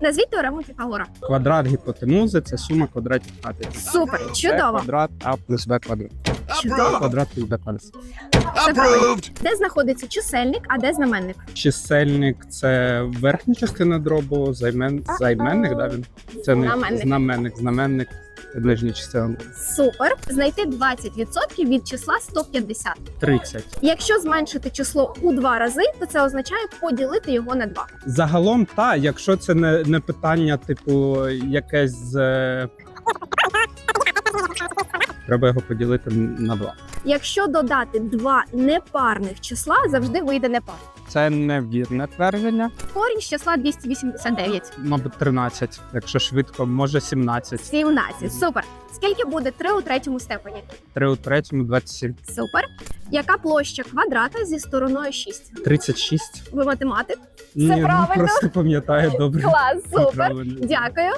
Назвіть теорему Піфагора. Квадрат гіпотенузи це сума квадратів катетів. Супер, Б чудово. квадрат А плюс Б квадрат. Чудово. Квадрат плюс Б квадрат. Все правильно. Де знаходиться чисельник, а де знаменник? Чисельник це верхня частина дробу, займен... займенник, да, він? Це не Знаменник. знаменник, знаменник, ближня частина Супер. Знайти 20% від числа 150. 30. Якщо зменшити число у два рази, то це означає поділити його на два. Загалом, та, якщо це не, не питання, типу, якесь з. Треба його поділити на два. Якщо додати два непарних числа, завжди вийде непарне. Це невірне твердження. Корінь з числа 289. Мабуть, 13, якщо швидко, може 17. 17. Супер. Скільки буде 3 у третьому степені? 3 у третьому 27. Супер. Яка площа квадрата зі стороною 6? 36. Ви математик? Ні, ну, правильно. просто пам'ятаю добре. Клас, супер. Правильно. Дякую.